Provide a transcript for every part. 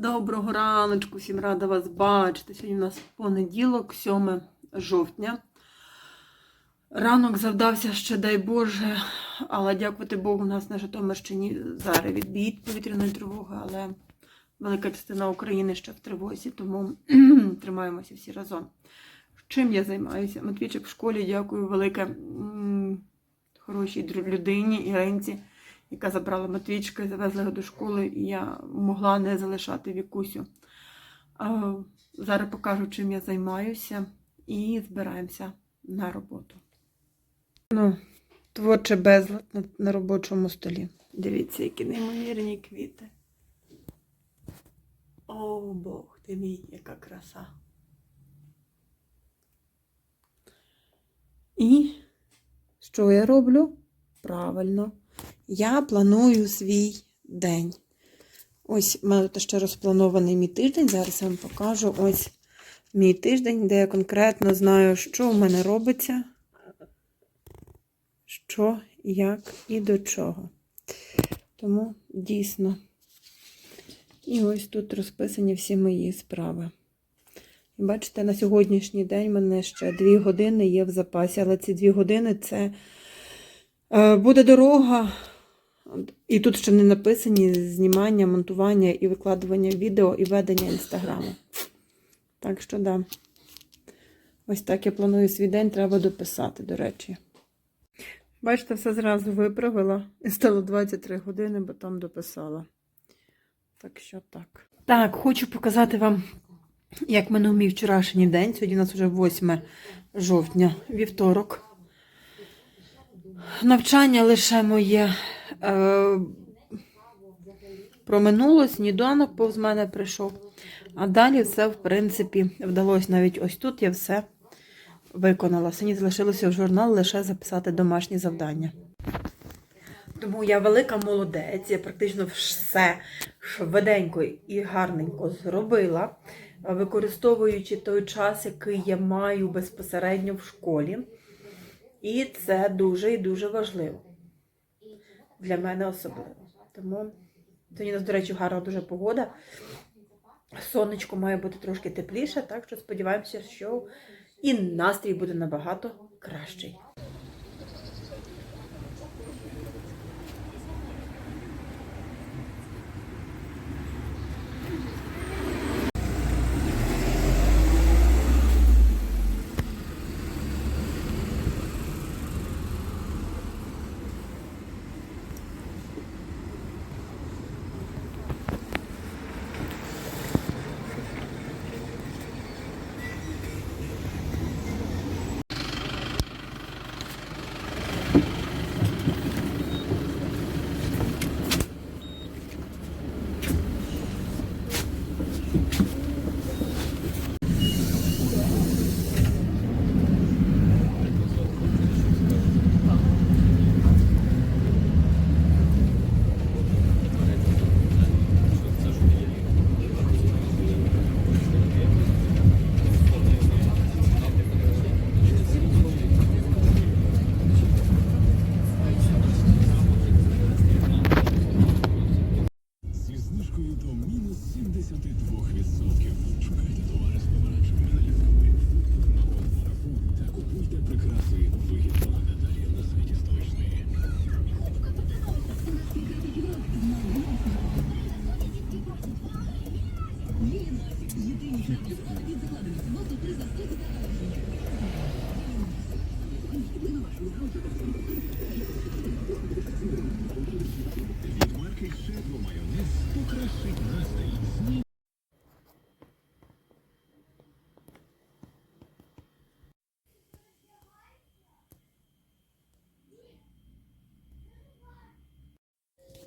Доброго раночку, всім рада вас бачити. Сьогодні у нас понеділок, 7 жовтня. Ранок завдався ще, дай Боже, але дякувати Богу, у нас на Житомирщині зараз відбій повітряної тривоги, але велика частина України ще в тривозі, тому тримаємося всі разом. Чим я займаюся? Матвійчик в школі, дякую велике хорошій людині Іринці, яка забрала Матвійчика і завезла його до школи, і я могла не залишати Вікусю. Зараз покажу, чим я займаюся, і збираємося на роботу. Ну, творче безлад на, на робочому столі. Дивіться, які неймовірні квіти. О, Бог ти мій, яка краса. І що я роблю? Правильно. Я планую свій день. Ось в мене ще розпланований мій тиждень. Зараз я вам покажу ось мій тиждень, де я конкретно знаю, що в мене робиться, що, як і до чого. Тому дійсно. І ось тут розписані всі мої справи. І бачите, на сьогоднішній день в мене ще дві години є в запасі, але ці дві години це е, буде дорога. І тут ще не написані знімання, монтування і викладування відео і ведення інстаграму. Так що, да. Ось так я планую свій день, треба дописати, до речі. Бачите, все зразу виправила. І стало 23 години, бо там дописала. Так що так. Так, хочу показати вам, як минув мій вчорашній день. Сьогодні у нас вже 8 жовтня, вівторок. Навчання лише моє е, проминуло, сніданок повз мене прийшов. А далі все, в принципі, вдалося навіть ось тут я все виконала. Сьогодні залишилося в журнал лише записати домашні завдання. Тому я велика молодець, я практично все швиденько і гарненько зробила, використовуючи той час, який я маю безпосередньо в школі. І це дуже і дуже важливо. Для мене особливо. Тому сьогодні нас, до речі, гарна дуже погода. Сонечко має бути трошки тепліше, так що сподіваємося, що і настрій буде набагато кращий.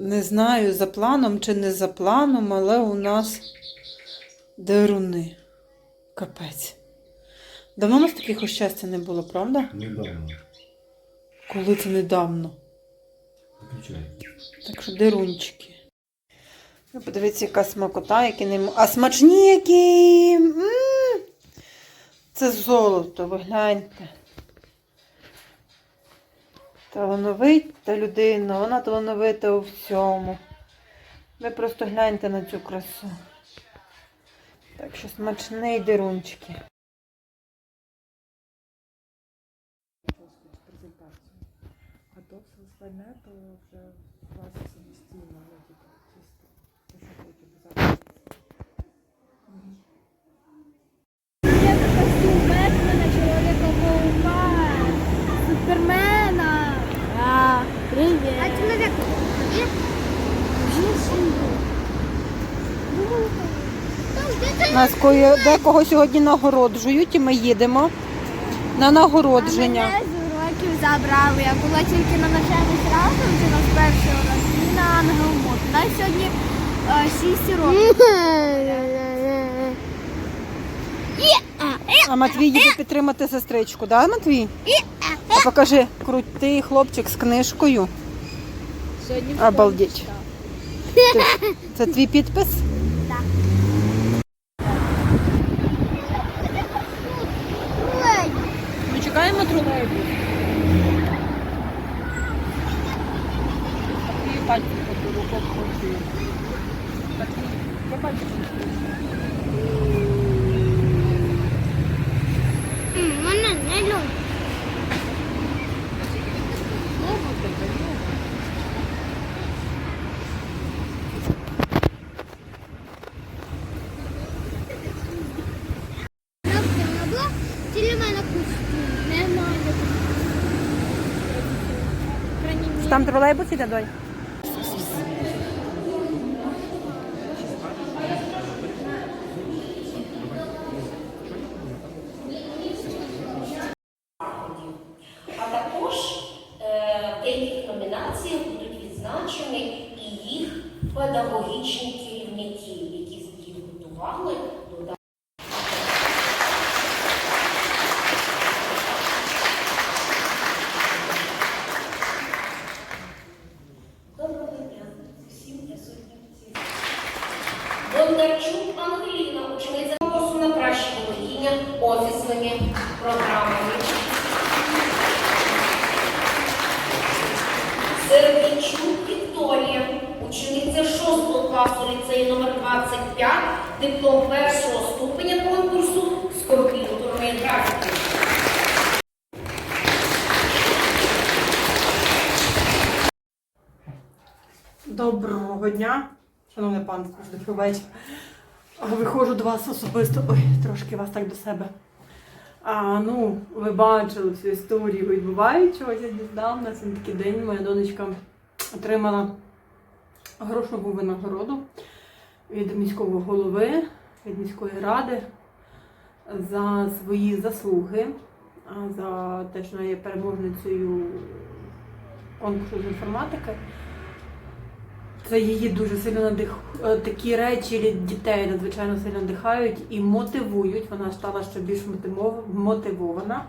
Не знаю, за планом чи не за планом, але у нас деруни. Капець. Давно у нас таких щастя не було, правда? Недавно. Коли це недавно. Включай. Так що дерунчики. Ви Подивіться, яка смакота, які не м- А смачні які! М! Це золото, ви гляньте. Талановита людина, вона талановита у всьому. Ви просто гляньте на цю красу. Так що смачний дерунчики. Нас декого сьогодні нагороджують, і ми їдемо на нагородження. Мене з уроків забрали. Я була тільки на навчальних разом, це нас перший урок, і на ангелмот. У нас сьогодні е, 6 років. А Матвій їде підтримати сестричку, да, Матвій? А покажи, крутий хлопчик з книжкою. Сьогодні Обалдеть. Ти- Це твій підпис? читав. Ми чекаємо тролейбус. Мене не любить. Там тролейбус іде, донь? А також е, в деяких номінаціях будуть відзначені і їх педагогічні керівники, які їх готували до Доброго дня всім присутнім. Бондарчук Ангеліна, учениця конкурсу на краще володіння офісними програмами. Сердійчук Вікторія, учениця 6 класу ліцею номер 25, диплом першого ступеня конкурсу з комп'ютерної графіки. Доброго дня, шановне панство, добрий вечір. Виходжу до вас особисто. Ой, трошки вас так до себе. А, ну, ви бачили всю історію відбуваючого сьогодні здавна. Це такий день. Моя донечка отримала грошову винагороду від міського голови, від міської ради за свої заслуги, за те, що вона є переможницею конкурсу з інформатики. Це її дуже сильно надих... е, такі речі дітей надзвичайно сильно надихають і мотивують. Вона стала ще більш мотивов- мотивована,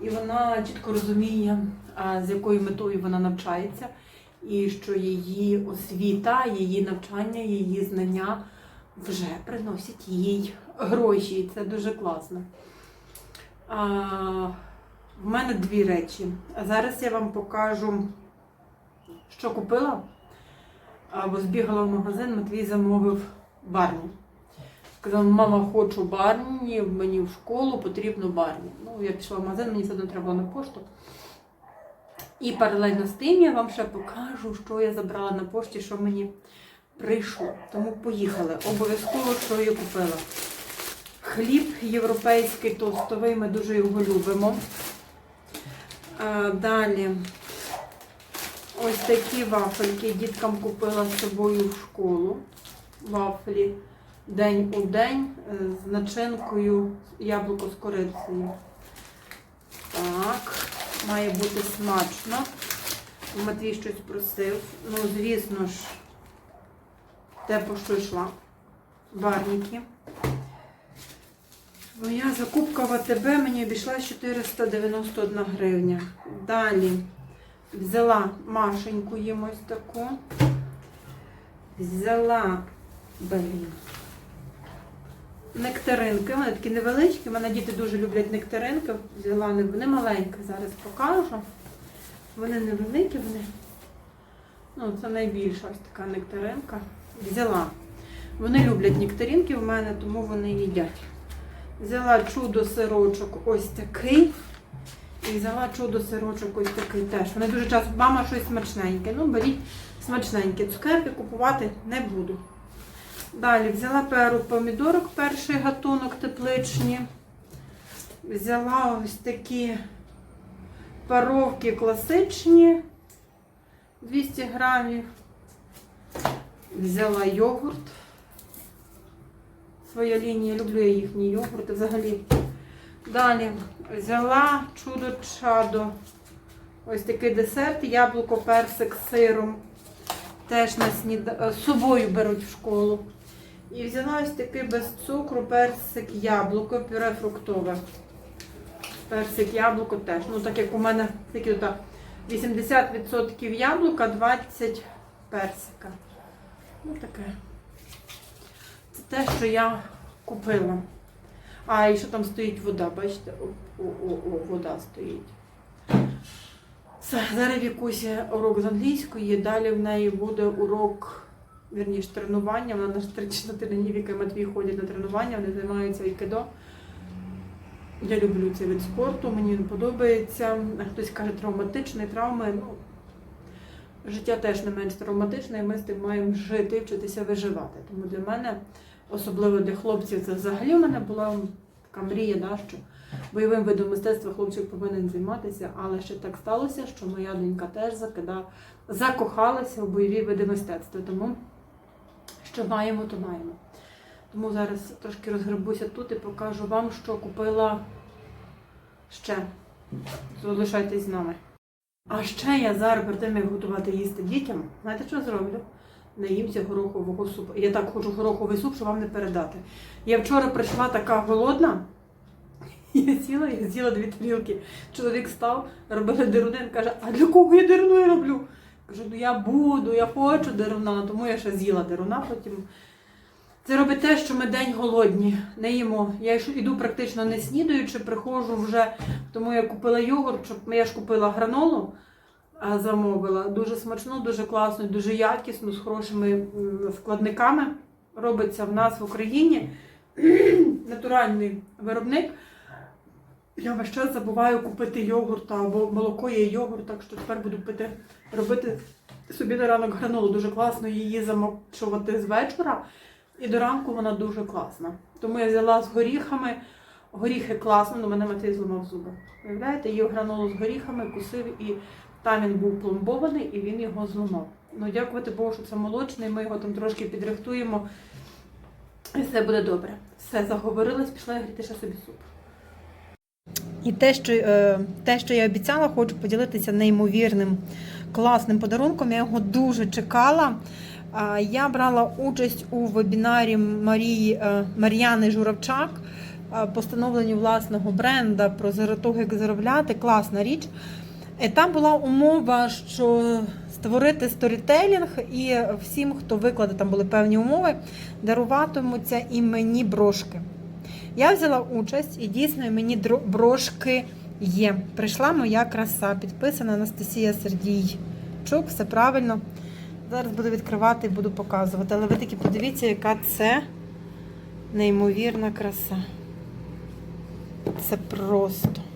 і вона чітко розуміє, з якою метою вона навчається, і що її освіта, її навчання, її знання вже приносять їй гроші. І це дуже класно. А, в мене дві речі. А зараз я вам покажу, що купила. Або збігала в магазин, Матвій замовив барні. Сказав, мама, хочу барні, мені в школу потрібно барні. Ну, я пішла в магазин, мені все одно треба на пошту. І паралельно з тим я вам ще покажу, що я забрала на пошті, що мені прийшло. Тому поїхали. Обов'язково, що я купила. Хліб європейський тостовий, ми дуже його любимо. А, далі Ось такі вафельки діткам купила з собою в школу. Вафлі день у день е, з начинкою яблуко з корицею. Так, має бути смачно. Матвій щось просив. Ну, звісно ж, те, по що йшла. Варники. Моя закупка в АТБ мені обійшла 491 гривня. Далі. Взяла Машеньку їм ось таку. Взяла, блін, нектаринки. Вони такі невеличкі. У мене діти дуже люблять нектаринки. Взяла вони маленькі, зараз покажу. Вони невеликі, вони. Ну, це найбільша ось така нектаринка. Взяла. Вони люблять нектаринки в мене, тому вони їдять. Взяла чудо сирочок ось такий. І взяла чудо сирочок ось такий теж. Вони дуже часто, мама щось смачненьке. Ну, беріть смачненьке. Цукерки купувати не буду. Далі взяла перу помідорок, перший гатунок тепличні. Взяла ось такі паровки класичні 200 грамів. Взяла йогурт. Своя лінія, люблю я їхні йогурти взагалі. Далі взяла чудо чадо. Ось такий десерт, яблуко, персик з сиром. Теж на сніда... з собою беруть в школу. І взяла ось такий без цукру персик яблуко, пюре фруктове. Персик яблуко теж. Ну, так як у мене такі тут 80% яблука, 20 персика. Ну таке. Це те, що я купила. А, і що там стоїть вода, бачите? О, о, о, вода стоїть. Все, зараз Вікусі урок з англійської, далі в неї буде урок, вірніше, тренування. Вона на 3-4 дні Матвій ходять на тренування, вони займаються айкидо. Я люблю цей вид спорту, мені він подобається. Хтось каже травматичний, травми. Життя теж не менш травматичне, і ми з тим маємо жити вчитися виживати. Тому для мене, особливо для хлопців, це взагалі в мене була така мрія, да, що бойовим видом мистецтва хлопчик повинен займатися, але ще так сталося, що моя донька теж закида... закохалася в бойові види мистецтва. Тому що маємо, то маємо. Тому зараз трошки розгребуся тут і покажу вам, що купила ще. Залишайтесь з нами. А ще я зараз перед тим, як готувати їсти дітям, знаєте, що зроблю? Наїмся горохового супу. Я так хочу гороховий суп, що вам не передати. Я вчора прийшла така голодна, я сіла і з'їла дві тарілки. Чоловік став, робили деруни, він каже, а для кого я деруну роблю? Кажу, ну я буду, я хочу деруна, тому я ще з'їла деруна потім. Це робить те, що ми день голодні, не їмо. Я йду практично не снідаючи, приходжу вже, тому я купила йогурт, щоб я ж купила гранолу, замовила. Дуже смачно, дуже класно, дуже якісно, з хорошими складниками. Робиться в нас в Україні. Натуральний виробник. Я весь час забуваю купити йогурт або молоко є йогурт, так що тепер буду пити, робити собі на ранок гранолу. Дуже класно її замочувати з вечора. І до ранку вона дуже класна. Тому я взяла з горіхами. Горіхи класно, але мене Матей зламав зуби. Уявляєте, їв гранолу з горіхами, кусив, і там він був пломбований, і він його зламав. Ну, дякувати Богу, що це молочний, ми його там трошки підрихтуємо. І все буде добре. Все, заговорилась, пішла я гріти ще собі суп. І те, що, е, те, що я обіцяла, хочу поділитися неймовірним класним подарунком. Я його дуже чекала. Я брала участь у вебінарі Марії е, Мар'яни Журавчак е, по становленню власного бренда про зар- того, як заробляти. Класна річ. І там була умова, що створити сторітелінг, і всім, хто викладе, там були певні умови, даруватимуться іменні брошки. Я взяла участь і дійсно мені брошки є. Прийшла моя краса, підписана Анастасія Сердійчук, все правильно. Зараз буду відкривати і буду показувати. Але ви таки подивіться, яка це неймовірна краса. Це просто.